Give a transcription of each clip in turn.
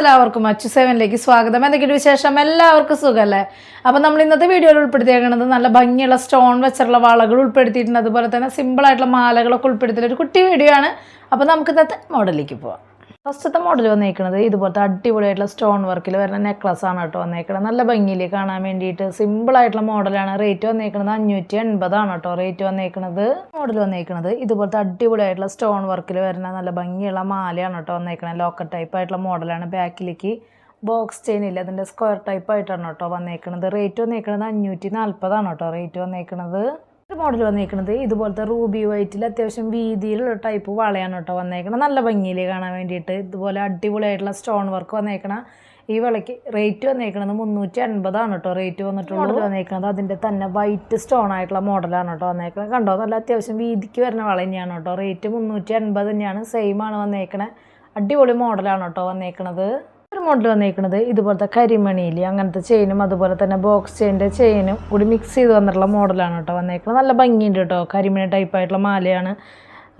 എല്ലാവർക്കും അച്ചു സെവനിലേക്ക് സ്വാഗതം. എന്തൊക്കെയാണ് വിശേഷം? എല്ലാവർക്കും സുഖമല്ലേ അപ്പം നമ്മൾ ഇന്നത്തെ വീഡിയോയിൽ ഉൾപ്പെടുത്തിയേക്കുന്നത് നല്ല ഭംഗിയുള്ള സ്റ്റോൺ വെച്ചുള്ള വളകൾ ഉൾപ്പെടുത്തിയിട്ടുണ്ട്. അതുപോലെ തന്നെ സിമ്പിളായിട്ടുള്ള മാലകളൊക്കെ ഉൾപ്പെടുത്തിയിട്ടുള്ള ഒരു കുട്ടി വീഡിയോ ആണ്. അപ്പോൾ നമുക്ക് ഇന്നത്തെ മോഡലിലേക്ക് പോവാം. ഫസ്റ്റത്തെ മോഡൽ വന്നേക്കുന്നത് ഇതുപോലത്തെ അടിപൊളിയായിട്ടുള്ള സ്റ്റോൺ വർക്കിൽ വരുന്ന നെക്ലസ് ആണ് കേട്ടോ വന്നേക്കുന്നത് നല്ല ഭംഗിയിൽ കാണാൻ വേണ്ടിയിട്ട് ആയിട്ടുള്ള മോഡലാണ് റേറ്റ് വന്നേക്കുന്നത് അഞ്ഞൂറ്റി എൺപതാണ് കേട്ടോ. റേറ്റ് വന്നേക്കുന്നത് മോഡൽ വന്നേക്കുന്നത് ഇതുപോലത്തെ അടിപൊളിയായിട്ടുള്ള സ്റ്റോൺ വർക്കിൽ വരുന്ന നല്ല ഭംഗിയുള്ള മാലയാണ് കേട്ടോ വന്നേക്കുന്നത് ലോക്കർ ടൈപ്പ് ആയിട്ടുള്ള മോഡലാണ് ബാക്കിലേക്ക് ബോക്സ് ചെയിൻ ഇല്ല അതിന്റെ സ്ക്വയർ ടൈപ്പ് ആയിട്ടാണ് കേട്ടോ വന്നേക്കുന്നത് റേറ്റ് വന്നേക്കുന്നത് അഞ്ഞൂറ്റി നാൽപ്പതാണ് കേട്ടോ. റേറ്റ് വന്നേക്കുന്നത് മോഡൽ വന്നേക്കുന്നത് ഇതുപോലത്തെ റൂബി വൈറ്റിൽ അത്യാവശ്യം വീതിയിലുള്ള ടൈപ്പ് വളയാണ് കേട്ടോ വന്നേക്കണം. നല്ല ഭംഗിയിൽ കാണാൻ വേണ്ടിയിട്ട്. ഇതുപോലെ അടിപൊളിയായിട്ടുള്ള സ്റ്റോൺ വർക്ക് വന്നേക്കണ. ഈ വിളയ്ക്ക് റേറ്റ് വന്നേക്കണത് മുന്നൂറ്റി അൻപതാണ് കേട്ടോ റേറ്റ് വന്നിട്ടുള്ളത് വന്നേക്കുന്നത് അതിന്റെ തന്നെ വൈറ്റ് സ്റ്റോൺ ആയിട്ടുള്ള മോഡലാണ് കേട്ടോ വന്നേക്കണത്. കണ്ടോ? നല്ല അത്യാവശ്യം വീതിക്ക് വരുന്ന വള തന്നെയാണ് കേട്ടോ. റേറ്റ് മുന്നൂറ്റി അൻപത് തന്നെയാണ്. സെയിം ആണ് വന്നേക്കണേ. അടിപൊളി മോഡലാണ് കേട്ടോ വന്നേക്കണത്. ഒരു മോഡൽ വന്നിരിക്കുന്നത് ഇതുപോലത്തെ കരിമണിയിൽ അങ്ങനത്തെ ചെയിനും അതുപോലെ തന്നെ ബോക്സ് ചെയിന്റെ ചെയിനും കൂടി മിക്സ് ചെയ്ത് വന്നിട്ടുള്ള മോഡലാണ് കേട്ടോ വന്നേക്കുന്നത് നല്ല ഭംഗിയുണ്ട് കേട്ടോ. കരിമണി ടൈപ്പ് ആയിട്ടുള്ള മാലയാണ്.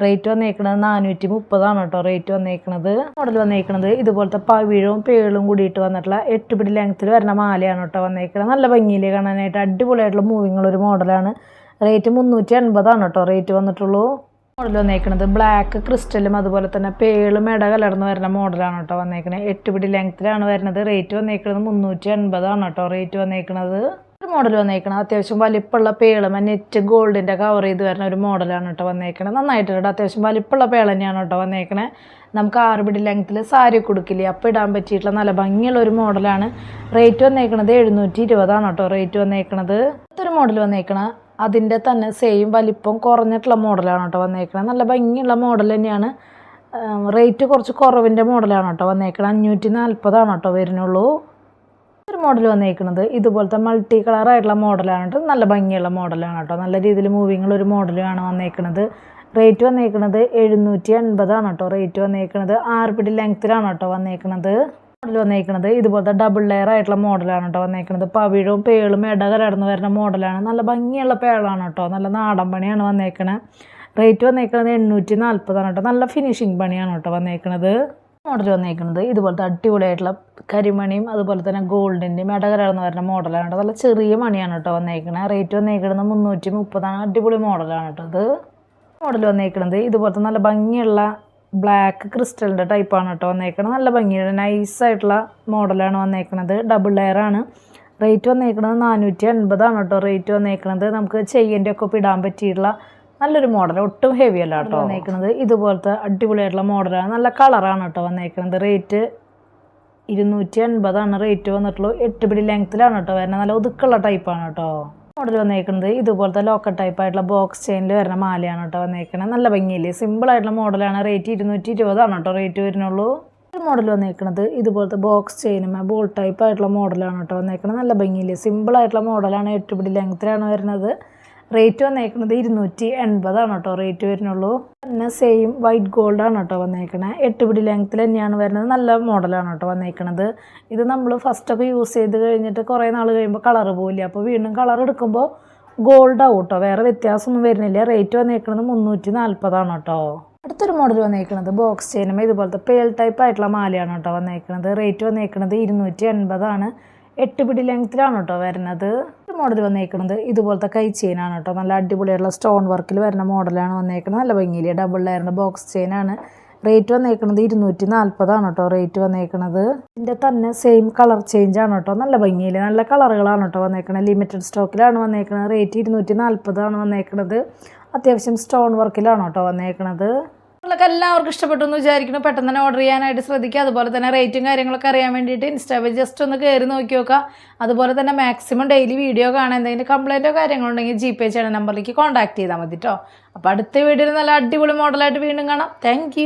റേറ്റ് വന്നേക്കുന്നത് നാനൂറ്റി മുപ്പതാണ് കേട്ടോ റേറ്റ് വന്നേക്കുന്നത് മോഡൽ വന്നേക്കുന്നത് ഇതുപോലത്തെ പവിഴവും പേളും കൂടിയിട്ട് വന്നിട്ടുള്ള എട്ട് പിടി ലെങ്ത്തിൽ വരുന്ന മാലയാണ് കേട്ടോ വന്നേക്കുന്നത് നല്ല ഭംഗിയിൽ കാണാനായിട്ട് അടിപൊളിയായിട്ടുള്ള മൂവിങ്ങുള്ള ഒരു മോഡലാണ് റേറ്റ് മുന്നൂറ്റി എൺപതാണ് കേട്ടോ റേറ്റ് വന്നിട്ടുള്ളൂ. മോഡൽ വന്നേക്കുന്നത് ബ്ലാക്ക് ക്രിസ്റ്റലും അതുപോലെ തന്നെ പേളും ഇട കലർന്ന് വരുന്ന മോഡലാണ് കേട്ടോ വന്നേക്കുന്നത് എട്ട് പിടി ലെങ്ത്തിലാണ് വരുന്നത്. റേറ്റ് വന്നേക്കുന്നത് മുന്നൂറ്റി എൺപതാണ് കേട്ടോ റേറ്റ് വന്നേക്കുന്നത് മോഡൽ വന്നേക്കുന്നത് അത്യാവശ്യം വലിപ്പമുള്ള പേളും നെറ്റ് ഗോൾഡിന്റെ കവർ ചെയ്ത് വരുന്ന ഒരു മോഡലാണ് കേട്ടോ വന്നേക്കണത് നന്നായിട്ടുണ്ട് അത്യാവശ്യം വലിപ്പമുള്ള പേൾ തന്നെയാണ് കേട്ടോ വന്നേക്കണേ. നമുക്ക് ആറ് പിടി ലെങ്ത്തിൽ സാരി കൊടുക്കില്ലേ അപ്പോൾ ഇടാൻ പറ്റിയിട്ടുള്ള നല്ല ഭംഗിയുള്ള ഒരു മോഡലാണ്. റേറ്റ് വന്നേക്കുന്നത് എഴുന്നൂറ്റി ഇരുപതാണ് കേട്ടോ. റേറ്റ് വന്നേക്കുന്നത് അടുത്തൊരു മോഡൽ വന്നേക്കണ. അതിന്റെ തന്നെ സെയിം വലിപ്പം കുറഞ്ഞിട്ടുള്ള മോഡലാണ് കേട്ടോ വന്നേക്കണത്. നല്ല ഭംഗിയുള്ള മോഡൽ തന്നെയാണ്. റേറ്റ് കുറച്ച് കുറവിന്റെ മോഡലാണ് കേട്ടോ വന്നേക്കണത്. അഞ്ഞൂറ്റി നാൽപ്പതാണ് കേട്ടോ വരുന്നുള്ളൂ. ഒരു മോഡൽ വന്നേക്കുന്നത് ഇതുപോലത്തെ മൾട്ടി കളറായിട്ടുള്ള മോഡലാണ് കേട്ടോ. നല്ല ഭംഗിയുള്ള മോഡലാണ് കേട്ടോ. നല്ല രീതിയിൽ മൂവിങ്ങുള്ള ഒരു മോഡലാണ് വന്നേക്കുന്നത് റേറ്റ് വന്നേക്കുന്നത് എഴുന്നൂറ്റി എൺപതാണ് കേട്ടോ. റേറ്റ് വന്നേക്കുന്നത് ആറ് പിടി ലെങ്ത്തിലാണ് കേട്ടോ വന്നേക്കുന്നത് മോഡൽ വന്നേക്കുന്നത് ഇതുപോലത്തെ ഡബിൾ ലെയർ ആയിട്ടുള്ള മോഡലാണ് കേട്ടോ വന്നേക്കുന്നത് പവിഴവും പേളും ഇട കലർന്ന് വരുന്ന മോഡലാണ് നല്ല ഭംഗിയുള്ള പേളാണ് കേട്ടോ നല്ല നാടൻ പണിയാണ് വന്നേക്കണത് റേറ്റ് വന്നേക്കുന്നത് എണ്ണൂറ്റി നാൽപ്പതാണ് കേട്ടോ നല്ല ഫിനിഷിങ് പണിയാണ് കേട്ടോ വന്നേക്കുന്നത് മോഡൽ വന്നേക്കുന്നത് ഇതുപോലത്തെ അടിപൊളിയായിട്ടുള്ള കരിമണിയും അതുപോലെ തന്നെ ഗോൾഡിന്റെയും ഇടകലർന്ന് വരുന്ന മോഡലാണ് കേട്ടോ നല്ല ചെറിയ മണിയാണ് കേട്ടോ വന്നേക്കുന്നത് റേറ്റ് വന്നേക്കുന്നത് മുന്നൂറ്റി മുപ്പതാണ് അടിപൊളി മോഡലാണ് കേട്ടോ ഇത്. മോഡൽ വന്നേക്കുന്നത് ഇതുപോലത്തെ നല്ല ഭംഗിയുള്ള ബ്ലാക്ക് ക്രിസ്റ്റലിന്റെ ടൈപ്പാണ് കേട്ടോ വന്നേക്കണത് നല്ല ഭംഗിയുള്ള നൈസായിട്ടുള്ള മോഡലാണ് വന്നേക്കണത്. ഡബിൾ ലെയറാണ് റേറ്റ് വന്നേക്കണത് നാനൂറ്റി അൻപതാണ് കേട്ടോ റേറ്റ് വന്നേക്കണത്. നമുക്ക് ചെയ്യന്റെ ഒക്കെ ഇടാൻ പറ്റിയിട്ടുള്ള നല്ലൊരു മോഡൽ ഒട്ടും ഹെവി അല്ല കേട്ടോ വന്നേക്കണത്. ഇതുപോലത്തെ അടിപൊളിയായിട്ടുള്ള മോഡലാണ് നല്ല കളറാണ് കേട്ടോ വന്നേക്കണത്. റേറ്റ് ഇരുന്നൂറ്റി അൻപതാണ് റേറ്റ് വന്നിട്ടുള്ളൂ. എട്ട് പിടി ലെങ്ത്തിലാണ് കേട്ടോ വരുന്നത്. നല്ല ഒതുക്കുള്ള ടൈപ്പാണ് കേട്ടോ മോഡൽ വന്നേക്കുന്നത്. ഇതുപോലത്തെ ലോക്കൽ ടൈപ്പ് ആയിട്ടുള്ള ബോക്സ് ചെയിനിൽ വരുന്ന മാലയാണ് കേട്ടോ വന്നേക്കുന്നത് നല്ല ഭംഗിയില്ലേ? ആയിട്ടുള്ള മോഡലാണ് റേറ്റ് ഇരുന്നൂറ്റി ഇരുപതാണ് കേട്ടോ റേറ്റ് വരുന്നുള്ളൂ. ഒരു മോഡൽ വന്നേക്കുന്നത് ഇതുപോലത്തെ ബോക്സ് ചെയിനും ബോൾ ടൈപ്പ് ആയിട്ടുള്ള മോഡലാണ് കേട്ടോ വന്നേക്കുന്നത് നല്ല ഭംഗിയില്ലേ? ആയിട്ടുള്ള മോഡലാണ് എട്ടുപിടി ലെങ്ത്തിലാണ് വരുന്നത്. റേറ്റ് വന്നേക്കുന്നത് ഇരുന്നൂറ്റി എൺപതാണ് കേട്ടോ. റേറ്റ് വരുന്നുള്ളൂ. പിന്നെ സെയിം വൈറ്റ് ഗോൾഡാണ് കേട്ടോ വന്നേക്കണേ. എട്ട് പിടി ലെങ്ത്തിൽ തന്നെയാണ് വരുന്നത്. നല്ല മോഡലാണ് കേട്ടോ വന്നേക്കണത്. ഇത് നമ്മൾ ഫസ്റ്റൊക്കെ യൂസ് ചെയ്ത് കഴിഞ്ഞിട്ട് കുറേ നാൾ കഴിയുമ്പോൾ കളർ പോവില്ല? അപ്പോൾ വീണ്ടും കളർ എടുക്കുമ്പോൾ ഗോൾഡ് ആവും കേട്ടോ. വേറെ വ്യത്യാസമൊന്നും വരുന്നില്ല. റേറ്റ് വന്നേക്കുന്നത് മുന്നൂറ്റി നാൽപ്പതാണ് കേട്ടോ. അടുത്തൊരു മോഡൽ വന്നേക്കുന്നത് ബോക്സ് ചെയിനും ഇതുപോലത്തെ പേൾ ടൈപ്പ് ആയിട്ടുള്ള മാലയാണ് കേട്ടോ വന്നേക്കുന്നത് റേറ്റ് വന്നേക്കുന്നത് ഇരുന്നൂറ്റി എൺപതാണ് എട്ട് പിടി ലെങ്ത്തിലാണ് കേട്ടോ വരുന്നത്. മോഡൽ വന്നേക്കുന്നത് ഇതുപോലത്തെ കൈ ചെയിനാണ് കേട്ടോ. നല്ല അടിപൊളിയായിട്ടുള്ള സ്റ്റോൺ വർക്കിൽ വരുന്ന മോഡലാണ് വന്നേക്കുന്നത് നല്ല ഭംഗിയിൽ ഡബിൾ ലെയറിന്റെ ബോക്സ് ചെയിനാണ് റേറ്റ് വന്നേക്കുന്നത് ഇരുന്നൂറ്റി നാൽപ്പതാണ് കേട്ടോ. റേറ്റ് വന്നേക്കുന്നത് ഇതിന്റെ തന്നെ സെയിം കളർ ചേഞ്ച് ആണ് കേട്ടോ. നല്ല ഭംഗിയിൽ നല്ല കളറുകളാണ് കേട്ടോ വന്നേക്കുന്നത് ലിമിറ്റഡ് സ്റ്റോക്കിലാണ് വന്നേക്കുന്നത് റേറ്റ് ഇരുന്നൂറ്റി നാൽപ്പതാണ് വന്നേക്കുന്നത് അത്യാവശ്യം സ്റ്റോൺ വർക്കിലാണ് കേട്ടോ വന്നേക്കുന്നത് നിങ്ങൾക്ക് എല്ലാവർക്കും ഇഷ്ടപ്പെട്ടു എന്ന് വിചാരിക്കുന്നു. പെട്ടെന്ന് തന്നെ ഓർഡർ ചെയ്യാനായിട്ട് ശ്രദ്ധിക്കുക. അതുപോലെ തന്നെ റേറ്റും കാര്യങ്ങളൊക്കെ അറിയാൻ വേണ്ടിയിട്ട് ഇൻസ്റ്റാ പേജ് ജസ്റ്റ് ഒന്ന് കയറി നോക്കി നോക്കുക. അതുപോലെ തന്നെ മാക്സിമം ഡെയിലി വീഡിയോ കാണാൻ എന്തെങ്കിലും കംപ്ലൈന്റോ കാര്യങ്ങളുണ്ടെങ്കിൽ ജി പേ ചെയ്യണ നമ്പറിലേക്ക് കോൺടാക്ട് ചെയ്താൽ മതി കേട്ടോ അപ്പോൾ അടുത്ത വീഡിയോയിൽ നല്ല അടിപൊളി മോഡലായിട്ട് വീണ്ടും കാണാം. താങ്ക്